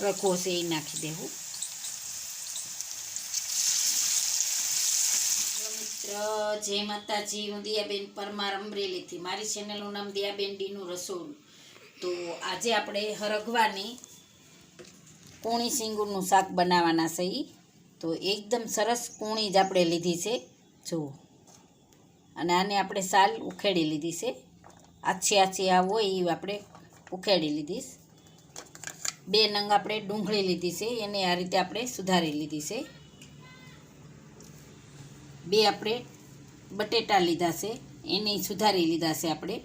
રખો છે એ નાખી દેવું. મિત્ર, જય માતાજી. હું દિયાબેન પરમાર અમરેલીથી. મારી ચેનલનું નામ દિયાબેન ડીનું રસોડું. તો આજે આપણે હરગવાની કોણી સિંગુરનું શાક બનાવવાના છે. તો એકદમ સરસ કૂણી જ આપણે લીધી છે. જુઓ. અને આને આપણે સાલ ઉખેડી લીધી છે. આછી આછી આ હોય એ આપણે ઉખેડી લીધીશ. બે નંગ આપણે ડુંગળી લીધી છે, એને આ રીતે આપણે સુધારી લીધી છે. બે આપણે બટેટા લીધા છે, એને સુધારી લીધા છે આપણે.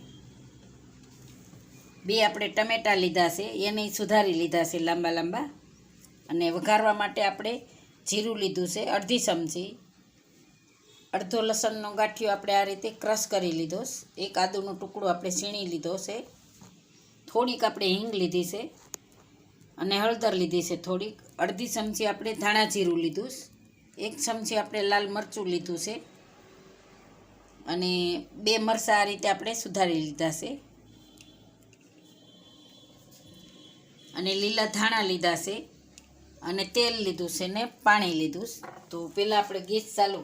બે આપણે ટમેટા લીધા છે, એને સુધારી લીધા છે લાંબા લાંબા. અને વઘારવા માટે આપણે જીરું લીધું છે, અડધી ચમચી. અડધો લસણનો ગાંઠિયો આપણે આ રીતે ક્રશ કરી લીધો. એક આદુનો ટુકડો આપણે સીણી લીધો છે. થોડીક આપણે હિંગ લીધી છે. અને હળદર લીધી છે થોડીક. અડધી ચમચી આપણે ધાણા જીરું લીધું છે. એક ચમચી આપણે લાલ મરચું લીધું છે. અને બે મરચાં આ રીતે આપણે સુધારી લીધા છે. અને લીલા ધાણા લીધા છે. અને તેલ લીધું છે ને પાણી લીધું છે. તો પહેલાં આપણે ગેસ ચાલુ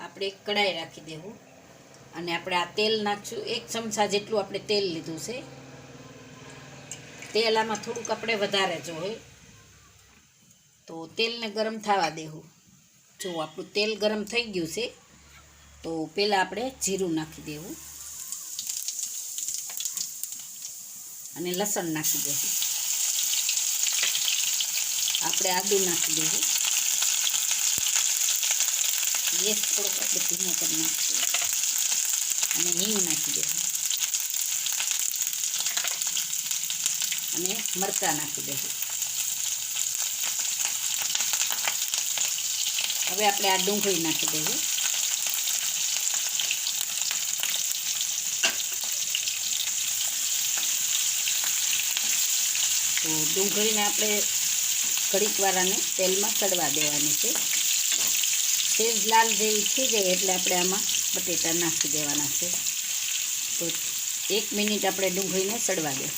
આપણે એક કઢાઈ રાખી દેવું. અને આપણે આ તેલ નાખશું. એક ચમચા જેટલું આપણે તેલ લીધું છે. તેલ આમાં થોડુંક આપણે વધારે જોઈએ. તો તેલને ગરમ થવા દેવું. જો આપણું તેલ ગરમ થઈ ગયું છે, તો પહેલાં આપણે જીરું નાખી દેવું. અને લસણ નાખી દેવું. આપણે આદું નાખી દેવું. ગેસ થોડોક આપણે ધીમો કરી નાખીશું. અને હિંગ નાખી દેશું અને મરચાં નાખી દેશું હવે આપણે આ ડુંગળી નાખી દેશું તો ડુંગળીને આપણે ઘડીક વાળાને તેલમાં સડવા દેવાની છે. સેજ લાલ જેવી થઈ જાય એટલે આપણે આમાં બટેટા નાખી દેવાના છે. તો એક મિનિટ આપણે ડુંગળીને સડવા દે.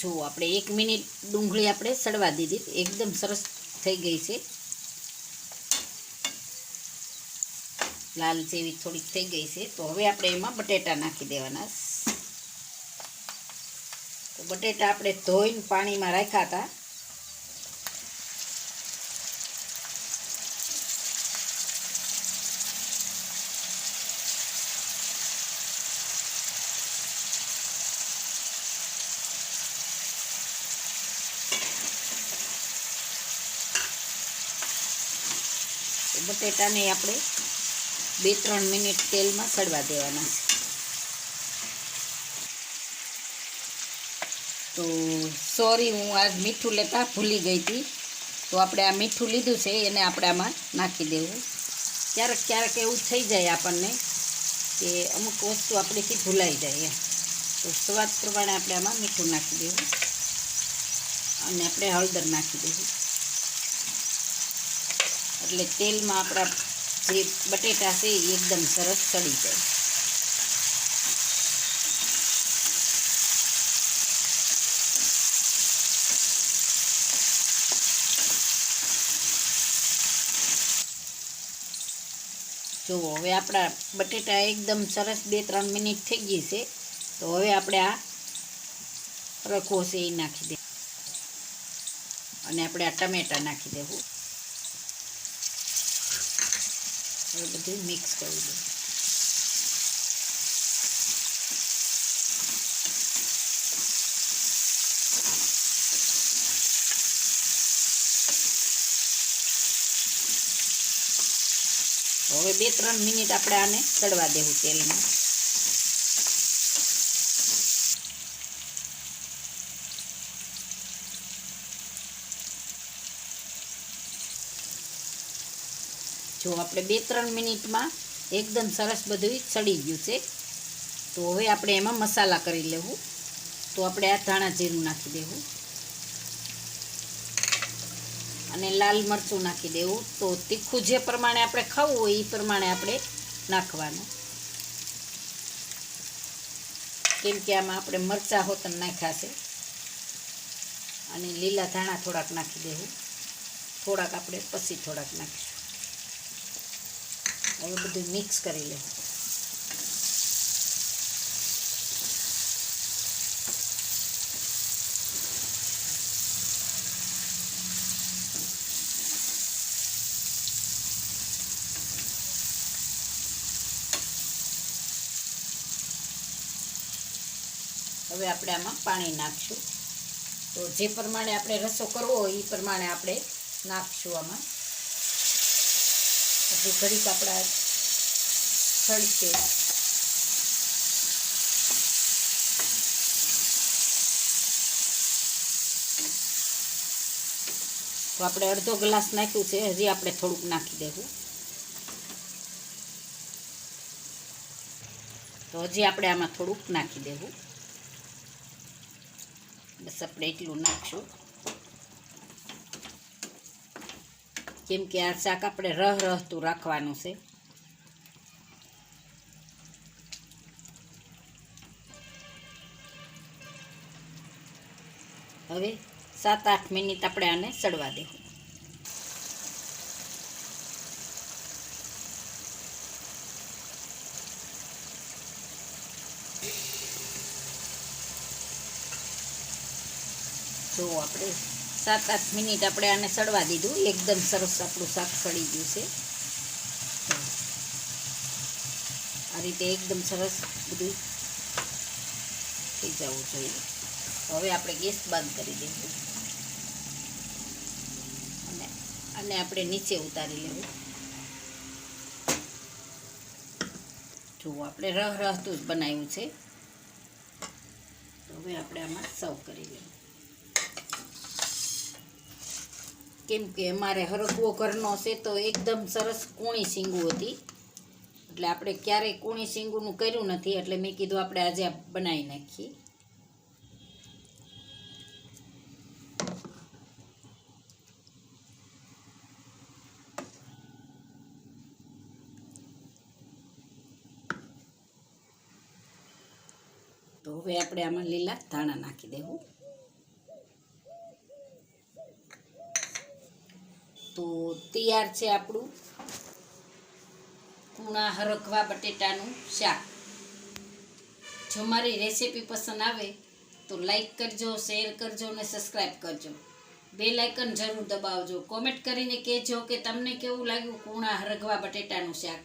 જો આપણે એક મિનિટ ડુંગળી આપણે સડવા દીધી. એકદમ સરસ થઈ ગઈ છે. લાલ જેવી થોડીક થઈ ગઈ છે. તો હવે આપણે એમાં બટેટા નાખી દેવાના. તો બટેટા આપણે ધોઈને પાણીમાં રાખ્યા હતા. બટેટાને આપણે બે ત્રણ મિનિટ તેલમાં સડવા દેવાના તો સોરી, હું આજ મીઠું લેતા ભૂલી ગઈ હતી. તો આપણે આ મીઠું લીધું છે, એને આપણે આમાં નાખી દેવું. ક્યારેક ક્યારેક એવું થઈ જાય આપણને કે અમુક વસ્તુ આપણેથી ભૂલાઈ જાય તો સ્વાદ પ્રમાણે આપણે આમાં મીઠું નાખી દેવું. અને આપણે હળદર નાખી દેવું. એટલે તેલમાં આપણા જે બટેટા છે એ એકદમ સરસ સડી જાય. જુઓ હવે આપણા બટેટા એકદમ સરસ બે ત્રણ મિનિટ થઈ ગઈ છે, તો હવે આપણે આ રખો છે એ નાખી દે અને આપણે આ ટમેટા નાખી દેવું. હવે બધું મિક્સ કરી દઉં. હવે બે ત્રણ મિનિટ આપણે આને ચડવા દેવું તેલમાં. જો આપણે બે ત્રણ મિનિટમાં એકદમ સરસ બધું સડી ગયું છે. તો હવે આપણે એમાં મસાલા કરી લેવું. તો આપણે આ ધાણા જીરું નાખી દેવું. અને લાલ મરચું નાખી દેવું. તો તીખું જે પ્રમાણે આપણે ખાવું હોય એ પ્રમાણે આપણે નાખવાનું. કેમ કે આમાં આપણે મરચાં હોતન નાખ્યા છે. અને લીલા ધાણા થોડાક નાખી દેવું. થોડાક આપણે પછી થોડાક નાખીશું. હવે બધું મિક્સ કરી લે. હવે આપણે આમાં પાણી નાખશું. તો જે પ્રમાણે આપણે રસો કરવો હોય એ પ્રમાણે આપણે નાખશું આમાં. હજુ ઘડીક આપણા સળશે તો આપણે અડધો ગ્લાસ નાખ્યું છે, હજી આપણે થોડુંક નાખી દેવું. તો હજી આપણે આમાં થોડુંક નાખી દેવું. બસ આપણે એટલું નાખશું. કેમ કે આ શાક આપણે રહ રહતું રાખવાનું છે. હવે સાત આઠ મિનિટ આપણે આને સડવા દેવું. જો આપણે સાત આઠ મિનિટ આપણે આને સડવા દીધું. એકદમ સરસ આપણું શાક સડી ગયું છે. આ રીતે એકદમ સરસ બધું થઈ જવું જોઈએ. હવે આપણે ગેસ બંધ કરી દઈશું અને અને આપણે નીચે ઉતારી લેવું. જુઓ આપણે રહ રહતું જ બનાવ્યું છે. હવે આપણે આમાં સર્વ કરી લેવું. કેમ કે અમારે હરકવો ઘરનો છે તો એકદમ સરસ કૂણી શીંગું હતી. એટલે આપણે ક્યારેય કૂણી શીંગુનું કર્યું નથી, એટલે મેં કીધું આપણે આજે બનાવી નાખીએ. તો હવે આપણે આમાં લીલા ધાણા નાખી દેવું. તો તૈયાર છે આપણું કૂણા હરખવા બટેટાનું શાક. જો મારી રેસીપી પસંદ આવે તો લાઈક કરજો, શેર કરજો અને સબસ્ક્રાઈબ કરજો. બે લાઇકન જરૂર દબાવજો. કોમેન્ટ કરીને કહેજો કે તમને કેવું લાગ્યું કૂણા હરગવા બટેટાનું શાક.